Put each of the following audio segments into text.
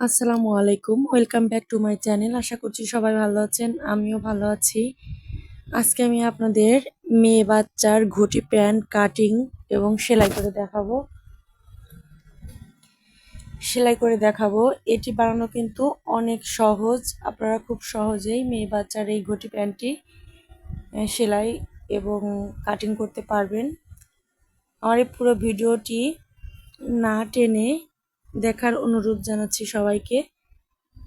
আসসালামু আলাইকুম। Welcome back to my channel আশা করছি সবাই ভালো আছেন, আমিও ভালো আছি। আজকে আমি আপনাদের মেয়ে বাচ্চার ঘটি প্যান্ট, কাটিং এবং সেলাই করে দেখাবো। সেলাই করে দেখাবো। এটি বানানো কিন্তু অনেক সহজ। আপনারা খুব সহজেই মেয়ে বাচ্চার এই ঘটি প্যান্টটি সেলাই এবং কাটিং করতে পারবেন। আমার এই পুরো ভিডিওটি না টেনে দেখার অনুরোধ জানাচ্ছি সবাইকে।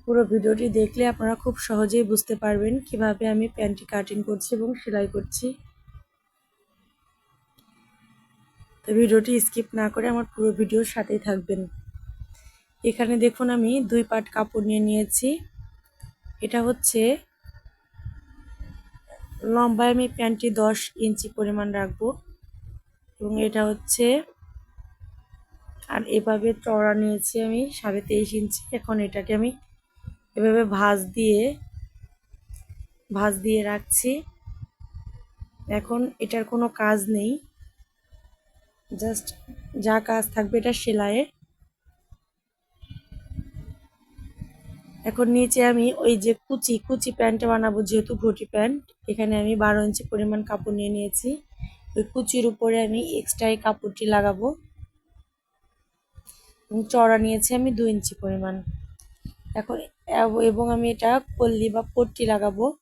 পুরো ভিডিওটি দেখলে আপনারা খুব সহজেই বুঝতে পারবেন কীভাবে আমি প্যান্টটি কাটিং করছি এবং সেলাই করছি। তো ভিডিওটি স্কিপ না করে আমার পুরো ভিডিওর সাথেই থাকবেন। এখানে দেখুন আমি দুই পাট কাপড় নিয়ে নিয়েছি। এটা হচ্ছে লম্বায় আমি প্যান্টটি দশ ইঞ্চি পরিমাণ রাখব এবং এটা হচ্ছে আর এভাবে চড়া নিয়েছি আমি সাড়ে তেইশ ইঞ্চি। এখন এটাকে আমি এভাবে ভাঁজ দিয়ে ভাঁজ দিয়ে রাখছি। এখন এটার কোনো কাজ নেই। জাস্ট যা কাজ থাকবে এটা সেলাইয়ের এখন নিচে আমি ওই যে কুচি কুচি প্যান্টটা বানাবো যেহেতু ঘটি প্যান্ট, এখানে আমি বারো ইঞ্চি পরিমাণ কাপড় নিয়ে নিয়েছি। ওই কুচির উপরে আমি এক্সট্রা কাপড়টি লাগাবো। চড়া নিয়েছি আমি দু ইঞ্চি পরিমাণ। এখন এব- আমি এটা কল্লি বা পট্টি লাগাবো।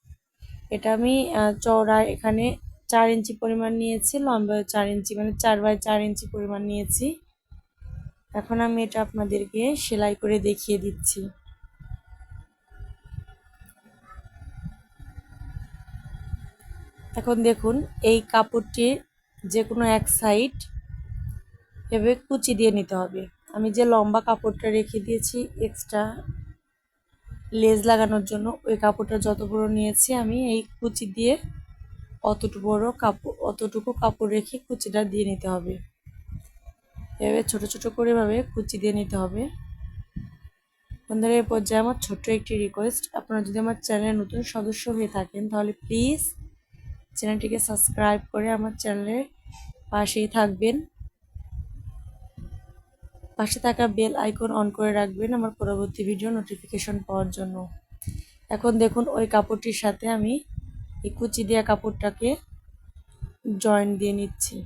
এটা আমি চওড়া এখানে চার ইঞ্চি পরিমাণ নিয়েছি লম্বায় চার ইঞ্চি মানে চার বাই চার ইঞ্চি পরিমাণ নিয়েছি। এখন আমি এটা আপনাদেরকে সেলাই করে দেখিয়ে দিচ্ছি। এখন দেখুন, এই কাপড়টির যে কোনো এক সাইড এভাবে কুচি দিয়ে নিতে হবে। আমি যে লম্বা কাপড়টা রেখে দিয়েছি এক্সট্রা লেজ লাগানোর জন্য, ওই কাপড়টা যত বড় নিয়েছি আমি এই কুচি দিয়ে অতটুকু বড় কাপড়, অতটুকু কাপড় রেখে কুচিটা দিয়ে নিতে হবে। এভাবে ছোট ছোট করে ভাবে কুচি দিয়ে নিতে হবে। বন্ধুরা এই পর্যায়ে আমার ছোট্ট একটি রিকোয়েস্ট আপনারা যদি আমার চ্যানেলের নতুন সদস্য হয়ে থাকেন, তাহলে প্লিজ চ্যানেলটিকে সাবস্ক্রাইব করে আমার চ্যানেলের পাশেই থাকবেন। পাশে থাকা বেল আইকন অন করে রাখবেন আমার পরবর্তী ভিডিও নোটিফিকেশন পাওয়ার জন্য। এখন দেখুন ওই কাপড়টির সাথে আমি এই কুচি দেওয়া কাপড়টাকে জয়েন দিয়ে নিচ্ছি।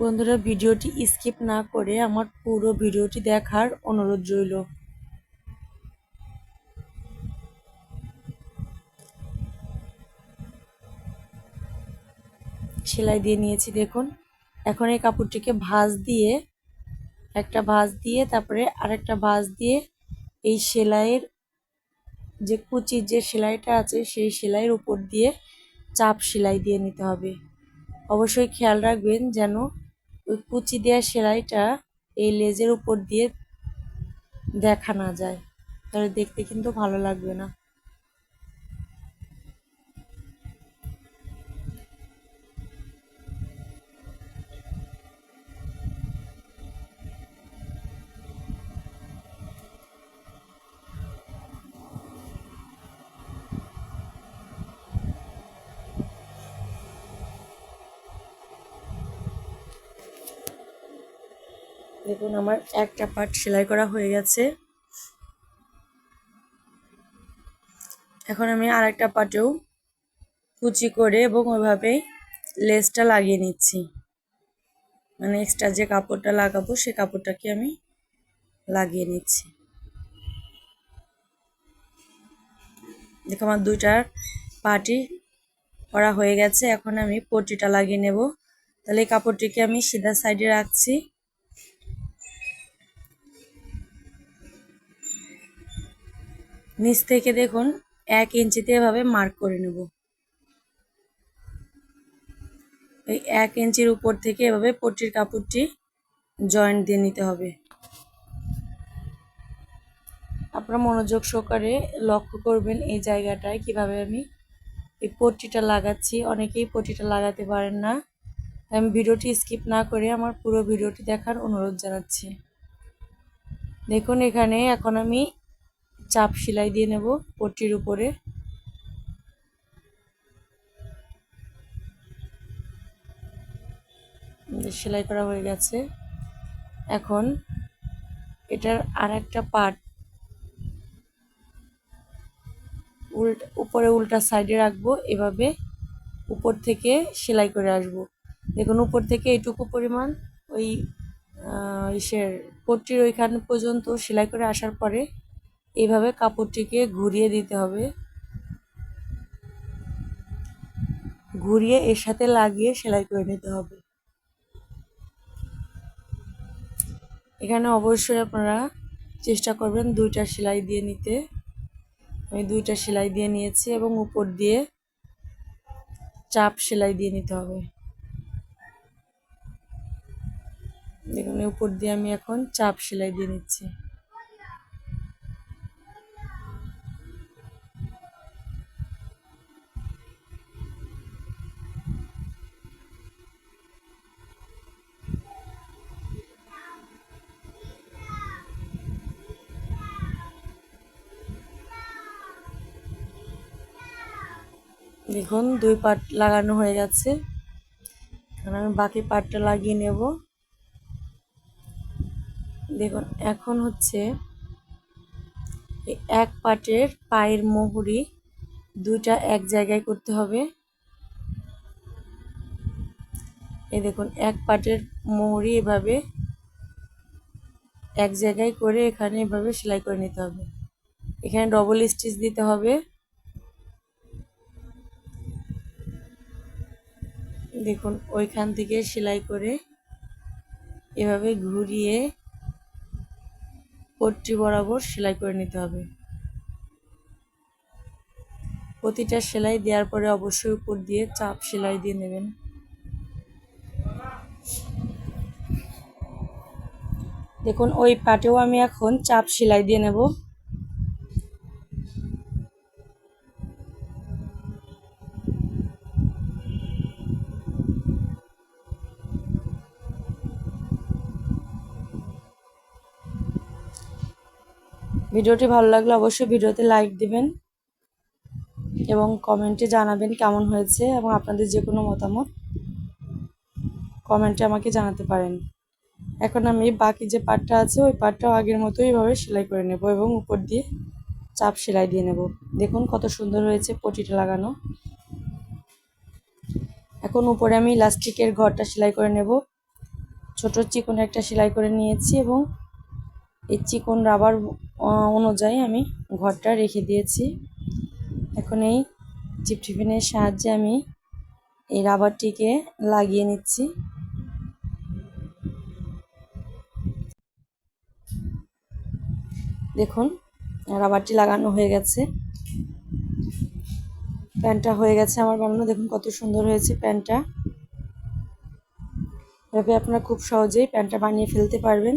বন্ধুরা, ভিডিওটি স্কিপ না করে আমার পুরো ভিডিওটি দেখার অনুরোধ রইল। সেলাই দিয়ে নিয়েছি, দেখুন। এখন এই কাপড়টিকে ভাঁজ দিয়ে, একটা ভাঁজ দিয়ে, তারপরে আরেকটা ভাঁজ দিয়ে এই সেলাইয়ের যে কুচির যে সেলাইটা আছে, সেই সেলাইয়ের উপর দিয়ে চাপ সেলাই দিয়ে নিতে হবে। অবশ্যই খেয়াল রাখবেন যেন ওই কুচি দেওয়া সেলাইটা এই লেজের উপর দিয়ে দেখা না যায়। তাহলে দেখতে কিন্তু ভালো লাগবে না। দেখুন, আমার একটা পার্ট সেলাই করা হয়ে গেছে। এখন আমি আরেকটা পার্টেও কুচি করে এবং ওইভাবেই লেসটা লাগিয়ে নিচ্ছি। মানে এক্সট্রা যে কাপড়টা লাগাবো, সে কাপড়টাকে আমি লাগিয়ে নিচ্ছি। দেখো আমার দুইটার পাটি করা হয়ে গেছে। এখন আমি পটিটা লাগিয়ে নেব। তাহলে এই কাপড়টিকে আমি সিধা সাইডে রাখছি। নিচ থেকে দেখুন, এক ইঞ্চিতে এভাবে মার্ক করে নেব। এই এক ইঞ্চির উপর থেকে এভাবে পট্টির কাপড়টি জয়েন্ট দিয়ে নিতে হবে। আপনারা মনোযোগ সহকারে লক্ষ্য করবেন এই জায়গাটায় কীভাবে আমি এই পট্টিটা লাগাচ্ছি। অনেকেই পট্টিটা লাগাতে পারেন না। আমি ভিডিওটি স্কিপ না করে আমার পুরো ভিডিওটি দেখার অনুরোধ জানাচ্ছি। দেখুন এখানে এখন আমি চাপ সেলাই দিয়ে নেব পট্টির উপরে। সেলাই করা হয়ে গেছে। এখন এটার আর একটা পার্ট উল্ট, উপরে উল্টা সাইডে রাখব, এভাবে উপর থেকে সেলাই করে আসব। দেখুন, উপর থেকে এটুকু পরিমাণ ওই ইসের পট্টির ওইখান পর্যন্ত সেলাই করে আসার পরে এইভাবে কাপড়টিকে ঘুরিয়ে দিতে হবে। ঘুরিয়ে এর সাথে লাগিয়ে সেলাই করে নিতে হবে। এখানে অবশ্যই আপনারা চেষ্টা করবেন দুইটা সেলাই দিয়ে নিতে। আমি দুইটা সেলাই দিয়ে নিয়েছি এবং উপর দিয়ে চাপ সেলাই দিয়ে নিতে হবে। দেখুন উপর দিয়ে আমি এখন চাপ সেলাই দিয়ে নিচ্ছি। দেখুন, দুই পার্ট লাগানো হয়ে গেছে। এখন আমি বাকি পার্টটা লাগিয়ে নেব। দেখুন, এখন হচ্ছে এক পার্টের পায়ের মোহরি দুইটা এক জায়গায় করতে হবে। এই দেখুন, এক পার্টের মোহরি এভাবে এক জায়গায় করে এখানে এভাবে সেলাই করে নিতে হবে। এখানে ডবল স্টিচ দিতে হবে। দেখুন, ওইখান থেকে সেলাই করে এভাবে ঘুরিয়ে পট্টি বরাবর সেলাই করে নিতে হবে। প্রতিটা সেলাই দেওয়ার পরে অবশ্যই উপর দিয়ে চাপ সেলাই দিয়ে নেবেন। দেখুন, ওই পাটেও আমি এখন চাপ সেলাই দিয়ে নেব। ভিডিওটি ভালো লাগলে অবশ্যই ভিডিওতে লাইক দিবেন এবং কমেন্টে জানাবেন কেমন হয়েছে এবং আপনাদের যে কোনো মতামত কমেন্টে আমাকে জানাতে পারেন। এখন আমি বাকি যে পাটটা আছে, ওই পাটটাও আগের মতোই এভাবে সেলাই করে নেব এবং উপর দিয়ে চাপ সেলাই দিয়ে নেব। দেখুন কত সুন্দর হয়েছে পটিটা লাগানো। এখন উপরে আমি ইলাস্টিকের ঘরটা সেলাই করে নেব। ছোট চিকন একটা সেলাই করে নিয়েছি এবং এই চিকন রাবার অনুযায়ী আমি ঘরটা রেখে দিয়েছি। এখন এই চিপ টিফিনের সাহায্যে আমি এই রাবারটিকে লাগিয়ে নিচ্ছি। দেখুন, রাবারটি লাগানো হয়ে গেছে। প্যান্টটা হয়ে গেছে আমার বানানো। দেখুন কত সুন্দর হয়েছে প্যান্টটা এভাবে আপনারা খুব সহজেই প্যান্টটা বানিয়ে ফেলতে পারবেন।